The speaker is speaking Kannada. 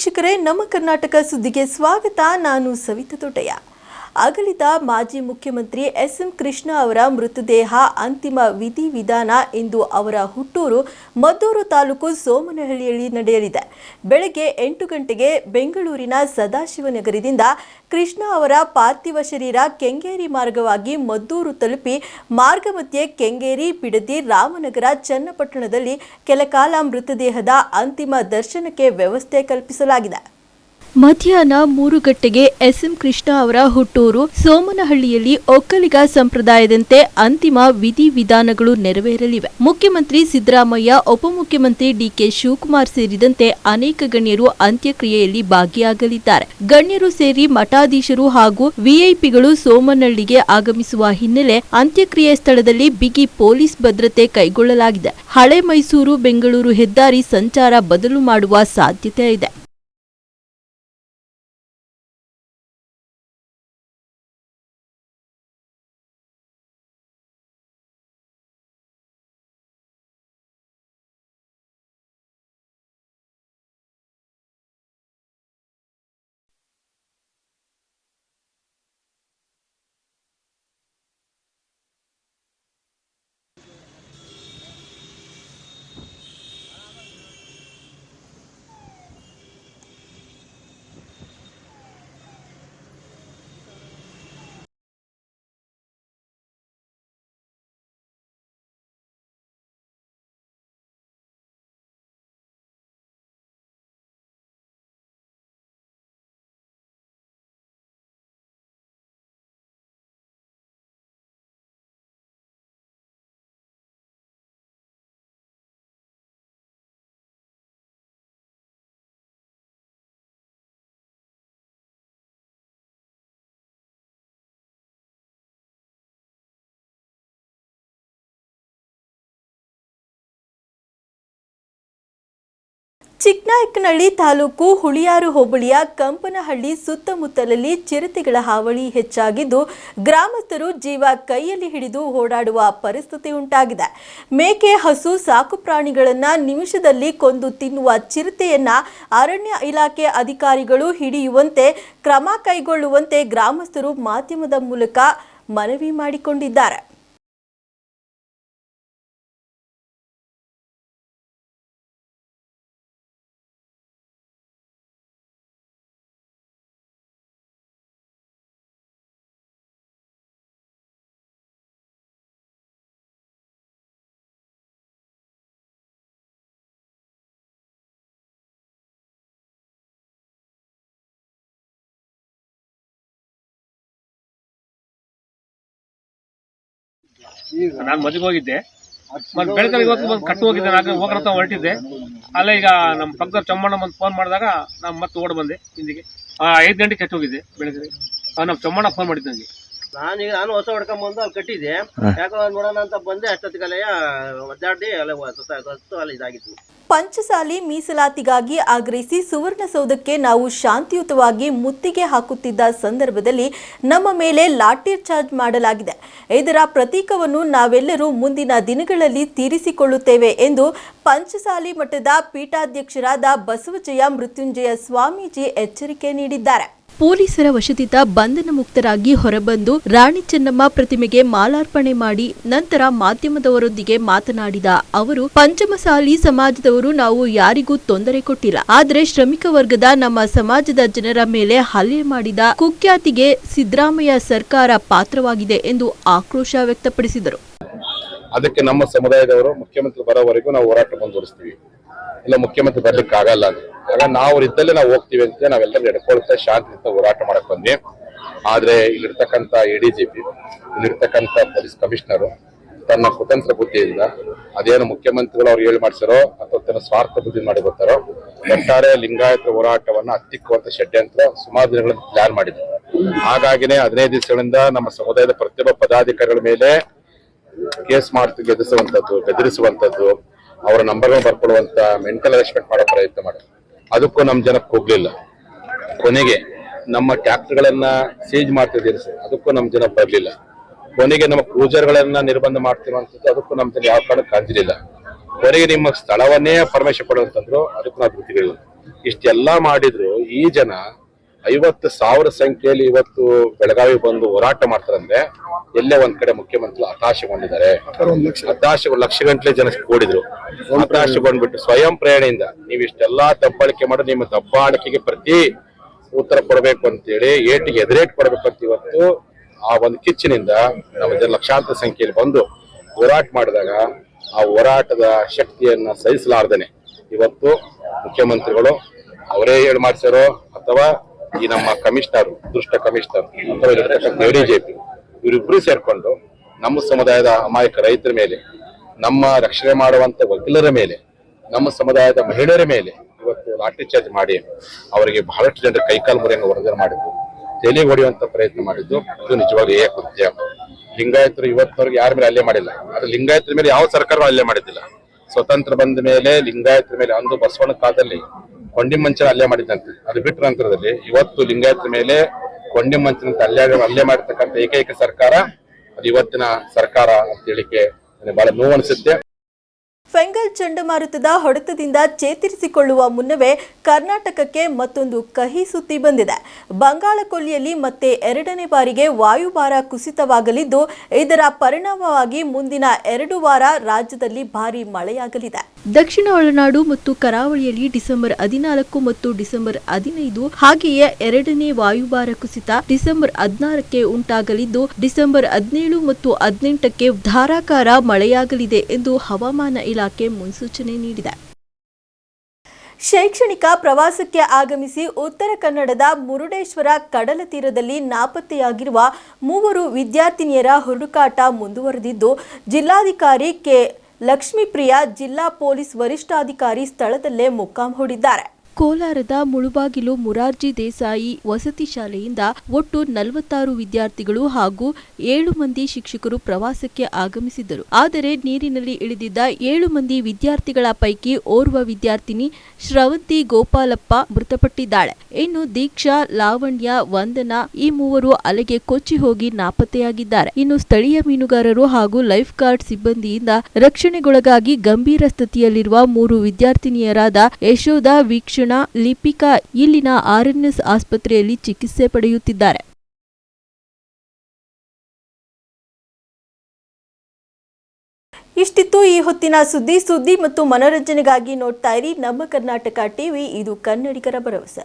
ವೀಕ್ಷಕರೇ ನಮ್ಮ ಕರ್ನಾಟಕ ಸುದ್ದಿಗೆ ಸ್ವಾಗತ. ನಾನು ಸವಿತಾ ದೊಡ್ಡಯ್ಯ ಅಗಲಿದ ಮಾಜಿ ಮುಖ್ಯಮಂತ್ರಿ ಎಸ್ ಎಂ ಕೃಷ್ಣ ಅವರ ಮೃತದೇಹ ಅಂತಿಮ ವಿಧಿವಿಧಾನ ಇಂದು ಅವರ ಹುಟ್ಟೂರು ಮದ್ದೂರು ತಾಲೂಕು ಸೋಮನಹಳ್ಳಿಯಲ್ಲಿ ನಡೆಯಲಿದೆ. ಬೆಳಗ್ಗೆ ಎಂಟು ಗಂಟೆಗೆ ಬೆಂಗಳೂರಿನ ಸದಾಶಿವನಗರದಿಂದ ಕೃಷ್ಣ ಅವರ ಪಾರ್ಥಿವ ಶರೀರ ಕೆಂಗೇರಿ ಮಾರ್ಗವಾಗಿ ಮದ್ದೂರು ತಲುಪಿ ಮಾರ್ಗ ಮಧ್ಯೆ ಕೆಂಗೇರಿ, ಬಿಡದಿ, ರಾಮನಗರ, ಚನ್ನಪಟ್ಟಣದಲ್ಲಿ ಕೆಲಕಾಲ ಮೃತದೇಹದ ಅಂತಿಮ ದರ್ಶನಕ್ಕೆ ವ್ಯವಸ್ಥೆ ಕಲ್ಪಿಸಲಾಗಿದೆ. ಮಧ್ಯಾಹ್ನ ಮೂರು ಗಂಟೆಗೆ ಎಸ್ಎಂ ಕೃಷ್ಣ ಅವರ ಹುಟ್ಟೂರು ಸೋಮನಹಳ್ಳಿಯಲ್ಲಿ ಒಕ್ಕಲಿಗ ಸಂಪ್ರದಾಯದಂತೆ ಅಂತಿಮ ವಿಧಿವಿಧಾನಗಳು ನೆರವೇರಲಿವೆ. ಮುಖ್ಯಮಂತ್ರಿ ಸಿದ್ದರಾಮಯ್ಯ, ಉಪಮುಖ್ಯಮಂತ್ರಿ ಡಿಕೆ ಶಿವಕುಮಾರ್ ಸೇರಿದಂತೆ ಅನೇಕ ಗಣ್ಯರು ಅಂತ್ಯಕ್ರಿಯೆಯಲ್ಲಿ ಭಾಗಿಯಾಗಲಿದ್ದಾರೆ. ಗಣ್ಯರು ಸೇರಿ ಮಠಾಧೀಶರು ಹಾಗೂ ವಿಐಪಿಗಳು ಸೋಮನಹಳ್ಳಿಗೆ ಆಗಮಿಸುವ ಹಿನ್ನೆಲೆ ಅಂತ್ಯಕ್ರಿಯೆ ಸ್ಥಳದಲ್ಲಿ ಬಿಗಿ ಪೊಲೀಸ್ ಭದ್ರತೆ ಕೈಗೊಳ್ಳಲಾಗಿದೆ. ಹಳೆ ಮೈಸೂರು, ಬೆಂಗಳೂರು ಹೆದ್ದಾರಿ ಸಂಚಾರ ಬದಲು ಮಾಡುವ ಸಾಧ್ಯತೆ ಇದೆ ಚಿಕ್ಕನಾಯಕನಹಳ್ಳಿ ತಾಲೂಕು ಹುಳಿಯಾರು ಹೋಬಳಿಯ ಕಂಪನಹಳ್ಳಿ ಸುತ್ತಮುತ್ತಲಲ್ಲಿ ಚಿರತೆಗಳ ಹಾವಳಿ ಹೆಚ್ಚಾಗಿದ್ದು, ಗ್ರಾಮಸ್ಥರು ಜೀವ ಕೈಯಲ್ಲಿ ಹಿಡಿದು ಓಡಾಡುವ ಪರಿಸ್ಥಿತಿ ಉಂಟಾಗಿದೆ. ಮೇಕೆ ಹಸು ಸಾಕು ಪ್ರಾಣಿಗಳನ್ನ ನಿಮಿಷದಲ್ಲಿ ಕೊಂದು ತಿನ್ನುವ ಚಿರತೆಯನ್ನ ಅರಣ್ಯ ಇಲಾಖೆ ಅಧಿಕಾರಿಗಳು ಹಿಡಿಯುವಂತೆ, ಕ್ರಮ ಕೈಗೊಳ್ಳುವಂತೆ ಗ್ರಾಮಸ್ಥರು ಮಾಧ್ಯಮದ ಮೂಲಕ ಮನವಿ ಮಾಡಿಕೊಂಡಿದ್ದಾರೆ. ನಾನು ಮದುವೆ ಹೋಗಿದ್ದೆ. ಮತ್ತೆ ಬೆಳಕಲ್ಲಿ ಇವತ್ತು ಬಂದು ಕಟ್ಟು ಹೋಗಿದ್ದೆ. ನಾನು ಹೋಗ್ರತ ಹೊರಟಿದ್ದೆ. ಅಲ್ಲೇ ಈಗ ನಮ್ಮ ಪಕ್ಕದ ಚಮ್ಮಣ್ಣ ಬಂದು ಫೋನ್ ಮಾಡಿದಾಗ ನಾನು ಮತ್ತೆ ಓಡ್ ಬಂದೆ ಹಿಂದಿಗೆ. ಐದು ಗಂಟೆಗೆ ಕಟ್ಟು ಹೋಗಿದ್ದೆ ಬೆಳಗ್ಗೆ ನಮ್ಮ ಚಮ್ಮಣ್ಣ ಫೋನ್ ಮಾಡಿದ್ದೆ ನನಗೆ ನಾನೀಗ ನಾನು ಹೊಸ ಹೊಡ್ಕೊಂಡ್ ಬಂದು ಅಲ್ಲಿ ಕಟ್ಟಿದ್ದೆ. ಯಾಕೋ ನೋಡೋಣ ಅಂತ ಬಂದೆ ಅಷ್ಟೊತ್ತಿಗಲೆಯ ಒದ್ದಾಡಿ ಅಲ್ಲೇ ಸತ್ತು ಅಲ್ಲಿ ಇದಾಗಿತ್ತು ಪಂಚಸಾಲಿ ಮೀಸಲಾತಿಗಾಗಿ ಆಗ್ರಹಿಸಿ ಸುವರ್ಣಸೌಧಕ್ಕೆ ನಾವು ಶಾಂತಿಯುತವಾಗಿ ಮುತ್ತಿಗೆ ಹಾಕುತ್ತಿದ್ದ ಸಂದರ್ಭದಲ್ಲಿ ನಮ್ಮ ಮೇಲೆ ಲಾಠಿ ಚಾರ್ಜ್ ಮಾಡಲಾಗಿದೆ. ಇದರ ಪ್ರತೀಕವನ್ನು ನಾವೆಲ್ಲರೂ ಮುಂದಿನ ದಿನಗಳಲ್ಲಿ ತೀರಿಸಿಕೊಳ್ಳುತ್ತೇವೆ ಎಂದು ಪಂಚಸಾಲಿ ಮಠದ ಪೀಠಾಧ್ಯಕ್ಷರಾದ ಬಸವಜಯ ಮೃತ್ಯುಂಜಯ ಸ್ವಾಮೀಜಿ ಎಚ್ಚರಿಕೆ ನೀಡಿದ್ದಾರೆ. ಪೊಲೀಸರ ವಶದಿಂದ ಬಂಧನ ಮುಕ್ತರಾಗಿ ಹೊರಬಂದು ರಾಣಿ ಚೆನ್ನಮ್ಮ ಪ್ರತಿಮೆಗೆ ಮಾಲಾರ್ಪಣೆ ಮಾಡಿ ನಂತರ ಮಾಧ್ಯಮದವರೊಂದಿಗೆ ಮಾತನಾಡಿದ ಅವರು, ಪಂಚಮಸಾಲಿ ಸಮಾಜದವರು ನಾವು ಯಾರಿಗೂ ತೊಂದರೆ ಕೊಟ್ಟಿಲ್ಲ. ಆದರೆ ಶ್ರಮಿಕ ವರ್ಗದ ನಮ್ಮ ಸಮಾಜದ ಜನರ ಮೇಲೆ ಹಲ್ಲೆ ಮಾಡಿದ ಕುಖ್ಯಾತಿಗೆ ಸಿದ್ದರಾಮಯ್ಯ ಸರ್ಕಾರ ಪಾತ್ರವಾಗಿದೆ ಎಂದು ಆಕ್ರೋಶ ವ್ಯಕ್ತಪಡಿಸಿದರು. ಅದಕ್ಕೆ ನಮ್ಮ ಸಮುದಾಯದವರು, ಮುಖ್ಯಮಂತ್ರಿ ಬರೋವರೆಗೂ ನಾವು ಹೋರಾಟ ಮುಂದುವರಿಸ್ತೀವಿ. ಇಲ್ಲ ಮುಖ್ಯಮಂತ್ರಿ ಬರ್ಲಿಕ್ಕೆ ಆಗಲ್ಲ ಅಂತ ಆಗ ನಾವು ಇದ್ದಲ್ಲೇ ನಾವು ಹೋಗ್ತೀವಿ ಅಂತ ನಾವೆಲ್ಲರೂ ಎಡ್ಕೊಳ್ತಾ ಶಾಂತಿಯಿಂದ ಹೋರಾಟ ಮಾಡಕ್ ಬಂದ್ವಿ. ಆದ್ರೆ ಇಲ್ಲಿರ್ತಕ್ಕಂಥ ಎ ಡಿ ಜಿ ಪಿ ಇಲ್ಲಿರ್ತಕ್ಕಂಥ ಪೊಲೀಸ್ ಕಮಿಷನರು ತನ್ನ ಕುತಂತ್ರ ಬುದ್ಧಿಯಿಂದ ಅದೇನು ಮುಖ್ಯಮಂತ್ರಿಗಳು ಅವ್ರು ಹೇಳಿ ಮಾಡಿಸಾರೋ ಅಥವಾ ತನ್ನ ಸ್ವಾರ್ಥ ಬುದ್ಧಿ ಮಾಡಿ ಗೊತ್ತಾರೋ ಒಟ್ಟಾರೆ ಲಿಂಗಾಯತ ಹೋರಾಟವನ್ನ ಹತ್ತಿಕ್ಕುವಂತ ಷಡ್ಯಂತ್ರ ಸುಮಾರು ದಿನಗಳಿಂದ ಪ್ಲಾನ್ ಮಾಡಿದ್ರು ಹಾಗಾಗಿನೇ ಹದಿನೈದು ದಿವಸಗಳಿಂದ ನಮ್ಮ ಸಮುದಾಯದ ಪ್ರತಿಯೊಬ್ಬ ಪದಾಧಿಕಾರಿಗಳ ಮೇಲೆ ಕೇಸ್ ಮಾಡ್ತು ಗೆದಿಸುವಂತದ್ದು ಬೆದರಿಸುವಂತದ್ದು ಅವರ ನಂಬರ್ಗಳು ಬರ್ಕೊಳ್ಳುವಂತ ಮೆಂಟಲ್ ಅರೆಸ್ಟ್ಮೆಂಟ್ ಮಾಡೋ ಪ್ರಯತ್ನ ಮಾಡಿದ್ರು ಅದಕ್ಕೂ ನಮ್ಮ ಜನಕ್ಕೆ ಹೋಗ್ಲಿಲ್ಲ. ಕೊನೆಗೆ ನಮ್ಮ ಟ್ಯಾಕ್ಟರ್ಗಳನ್ನ ಸೀಜ್ ಮಾಡ್ತಿದ್ದೀರಿ ಸರ್. ಅದಕ್ಕೂ ನಮ್ಮ ಜನ ಬರಲಿಲ್ಲ. ಕೊನೆಗೆ ನಮ್ಮ ಕ್ರೂಜರ್ಗಳನ್ನ ನಿರ್ಬಂಧ ಮಾಡ್ತಿರುವಂತದ್ದು ಅದಕ್ಕೂ ನಮ್ಮ ಜನ ಯಾವ ಕಾರಣಕ್ಕೆ ಕಾಣ್ತಿರ್ಲಿಲ್ಲ. ಕೊನೆಗೆ ನಿಮ್ಮ ಸ್ಥಳವನ್ನೇ ಪರಮೇಶ್ವರ ಕೊಡುವಂತಂದ್ರು, ಅದಕ್ಕೂ ನಾವು ಇಷ್ಟೆಲ್ಲಾ ಮಾಡಿದ್ರು ಈ ಜನ ಐವತ್ತು ಸಾವಿರ ಸಂಖ್ಯೆಯಲ್ಲಿ ಇವತ್ತು ಬೆಳಗಾವಿ ಬಂದು ಹೋರಾಟ ಮಾಡ್ತಾರಂದ್ರೆ ಎಲ್ಲೇ ಒಂದ್ ಕಡೆ ಮುಖ್ಯಮಂತ್ರಿ ಹತಾಶಗೊಂಡಿದ್ದಾರೆ. ಹತಾಶ ಲಕ್ಷ. ಗಂಟ್ಲೆ ಜನ ಕೂಡಿದ್ರು ಹತಾಶಗೊಂಡ್ಬಿಟ್ಟು ಸ್ವಯಂ ಪ್ರೇರಣೆಯಿಂದ ನೀವು ಇಷ್ಟೆಲ್ಲಾ ದಬ್ಬಾಳಿಕೆ ಮಾಡಿ ನಿಮ್ಮ ದಬ್ಬಾಳಿಕೆಗೆ ಪ್ರತಿ ಉತ್ತರ ಕೊಡಬೇಕು ಅಂತೇಳಿ ಏಟಿಗೆ ಎದುರೇಟ್ ಕೊಡಬೇಕು ಅಂತ ಇವತ್ತು ಆ ಒಂದು ಕಿಚ್ಚಿನಿಂದ ನಮ್ಮ ಜನ ಲಕ್ಷಾಂತರ ಸಂಖ್ಯೆಯಲ್ಲಿ ಬಂದು ಹೋರಾಟ ಮಾಡಿದಾಗ ಆ ಹೋರಾಟದ ಶಕ್ತಿಯನ್ನ ಸಹಿಸಲಾರ್ದೇನೆ. ಇವತ್ತು ಮುಖ್ಯಮಂತ್ರಿಗಳು ಅವರೇ ಹೇಳಿ ಮಾಡಿಸ್ಯಾರೋ ಅಥವಾ ಈ ನಮ್ಮ ಕಮಿಷನರ್, ದುಷ್ಟ ಕಮಿಷನರ್, ಅಥವಾ ಜೆ ಪಿ ಇವರಿಬ್ರು ಸೇರ್ಕೊಂಡು ನಮ್ಮ ಸಮುದಾಯದ ಅಮಾಯಕ ರೈತರ ಮೇಲೆ, ನಮ್ಮ ರಕ್ಷಣೆ ಮಾಡುವಂತ ವಕೀಲರ ಮೇಲೆ, ನಮ್ಮ ಸಮುದಾಯದ ಮಹಿಳೆಯರ ಮೇಲೆ ಇವತ್ತು ಲಾಠಿ ಚಾರ್ಜ್ ಮಾಡಿ ಅವರಿಗೆ ಬಹಳಷ್ಟು ಜನರ ಕೈಕಾಲು ಮುರಿಯನ್ನು ವರದಿ ಮಾಡಿದ್ದು ತಲೆ ಹೊಡೆಯುವಂತ ಪ್ರಯತ್ನ ಮಾಡಿದ್ದು ಇದು ನಿಜವಾಗಿ ಏ ಕೃತ್ಯ. ಲಿಂಗಾಯತರು ಇವತ್ತವರೆಗೆ ಯಾರ ಮೇಲೆ ಅಲ್ಲೇ ಮಾಡಿಲ್ಲ. ಆದ್ರೆ ಲಿಂಗಾಯತರ ಮೇಲೆ ಯಾವ ಸರ್ಕಾರವೂ ಅಲ್ಲೇ ಮಾಡಿದ್ದಿಲ್ಲ. ಸ್ವತಂತ್ರ ಬಂದ ಮೇಲೆ ಲಿಂಗಾಯತರ ಮೇಲೆ ಅಂದು ಬಸವಣ್ಣ ಕಾಲದಲ್ಲಿ ಕೊಂಡಿಮಂಚನ ಅಲ್ಲೇ ಮಾಡಿದ್ದಂತೆ. ಅದು ಬಿಟ್ಟ ನಂತರದಲ್ಲಿ ಇವತ್ತು ಲಿಂಗಾಯತ ಮೇಲೆ ಕೊಂಡಿ ಮಂಚನ ಹಲ್ಲೆ ಅಲ್ಲೇ ಮಾಡಿರ್ತಕ್ಕಂಥ ಏಕೈಕ ಸರ್ಕಾರ, ಅದು ಇವತ್ತಿನ ಸರ್ಕಾರ ಅಂತ ಹೇಳಿಕೆ ನನಗೆ ಬಹಳ ನೋವು ಅನಿಸುತ್ತೆ. ಫೆಂಗಲ್ ಚಂಡಮಾರುತದ ಹೊಡೆತದಿಂದ ಚೇತರಿಸಿಕೊಳ್ಳುವ ಮುನ್ನವೇ ಕರ್ನಾಟಕಕ್ಕೆ ಮತ್ತೊಂದು ಕಹಿ ಸುದ್ದಿ ಬಂದಿದೆ. ಬಂಗಾಳಕೊಲ್ಲಿಯಲ್ಲಿ ಮತ್ತೆ ಎರಡನೇ ಬಾರಿಗೆ ವಾಯುಭಾರ ಕುಸಿತವಾಗಲಿದ್ದು, ಇದರ ಪರಿಣಾಮವಾಗಿ ಮುಂದಿನ ಎರಡು ವಾರ ರಾಜ್ಯದಲ್ಲಿ ಭಾರೀ ಮಳೆಯಾಗಲಿದೆ. ದಕ್ಷಿಣ ಒಳನಾಡು ಮತ್ತು ಕರಾವಳಿಯಲ್ಲಿ ಡಿಸೆಂಬರ್ ಹದಿನಾಲ್ಕು ಮತ್ತು ಡಿಸೆಂಬರ್ ಹದಿನೈದು ಹಾಗೆಯೇ ಎರಡನೇ ವಾಯುಭಾರ ಕುಸಿತ ಡಿಸೆಂಬರ್ ಹದಿನಾರಕ್ಕೆ ಉಂಟಾಗಲಿದ್ದು, ಡಿಸೆಂಬರ್ ಹದಿನೇಳು ಮತ್ತು ಹದಿನೆಂಟಕ್ಕೆ ಧಾರಾಕಾರ ಮಳೆಯಾಗಲಿದೆ ಎಂದು ಹವಾಮಾನ ಇಲಾಖೆ ಮುನ್ಸೂಚನೆ ನೀಡಿದೆ. ಶೈಕ್ಷಣಿಕ ಪ್ರವಾಸಕ್ಕೆ ಆಗಮಿಸಿ ಉತ್ತರ ಕನ್ನಡದ ಮುರುಡೇಶ್ವರ ಕಡಲ ತೀರದಲ್ಲಿ ನಾಪತ್ತೆಯಾಗಿರುವ ಮೂವರು ವಿದ್ಯಾರ್ಥಿನಿಯರ ಹುಡುಕಾಟ ಮುಂದುವರೆದಿದ್ದು, ಜಿಲ್ಲಾಧಿಕಾರಿ ಕೆ. ಲಕ್ಷ್ಮೀಪ್ರಿಯ ಜಿಲ್ಲಾ ಪೊಲೀಸ್ ವರಿಷ್ಠಾಧಿಕಾರಿ ಸ್ಥಳದಲ್ಲೇ ಮೊಕ್ಕಾಂ ಹೂಡಿದ್ದಾರೆ ಕೋಲಾರದ ಮುಳುಬಾಗಿಲು ಮುರಾರ್ಜಿ ದೇಸಾಯಿ ವಸತಿ ಶಾಲೆಯಿಂದ ಒಟ್ಟು ನಲವತ್ತಾರು ವಿದ್ಯಾರ್ಥಿಗಳು ಹಾಗೂ ಏಳು ಮಂದಿ ಶಿಕ್ಷಕರು ಪ್ರವಾಸಕ್ಕೆ ಆಗಮಿಸಿದ್ದರು. ಆದರೆ ನೀರಿನಲ್ಲಿ ಇಳಿದಿದ್ದ ಏಳು ಮಂದಿ ವಿದ್ಯಾರ್ಥಿಗಳ ಪೈಕಿ ಓರ್ವ ವಿದ್ಯಾರ್ಥಿನಿ ಶ್ರವಂತಿ ಗೋಪಾಲಪ್ಪ ಮೃತಪಟ್ಟಿದ್ದಾಳೆ. ಇನ್ನು ದೀಕ್ಷಾ, ಲಾವಣ್ಯ, ವಂದನಾ ಈ ಮೂವರು ಅಲೆಗೆ ಕೊಚ್ಚಿ ಹೋಗಿ ನಾಪತ್ತೆಯಾಗಿದ್ದಾರೆ. ಇನ್ನು ಸ್ಥಳೀಯ ಮೀನುಗಾರರು ಹಾಗೂ ಲೈಫ್ ಗಾರ್ಡ್ ಸಿಬ್ಬಂದಿಯಿಂದ ರಕ್ಷಣೆಗೊಳಗಾಗಿ ಗಂಭೀರ ಸ್ಥಿತಿಯಲ್ಲಿರುವ ಮೂರು ವಿದ್ಯಾರ್ಥಿನಿಯರಾದ ಯಶೋಧ ವೀಕ್ಷಣಾ ಲಿಪಿಕಾ ಇಲ್ಲಿನ ಆರ್ಎನ್ಎಸ್ ಆಸ್ಪತ್ರೆಯಲ್ಲಿ ಚಿಕಿತ್ಸೆ ಪಡೆಯುತ್ತಿದ್ದಾರೆ. ಇಷ್ಟಿತ್ತು ಈ ಹೊತ್ತಿನ ಸುದ್ದಿ. ಸುದ್ದಿ ಮತ್ತು ಮನೋರಂಜನೆಗಾಗಿ ನೋಡ್ತಾ ಇರಿ ನಮ್ಮ ಕರ್ನಾಟಕ ಟಿವಿ. ಇದು ಕನ್ನಡಿಗರ ಭರವಸೆ.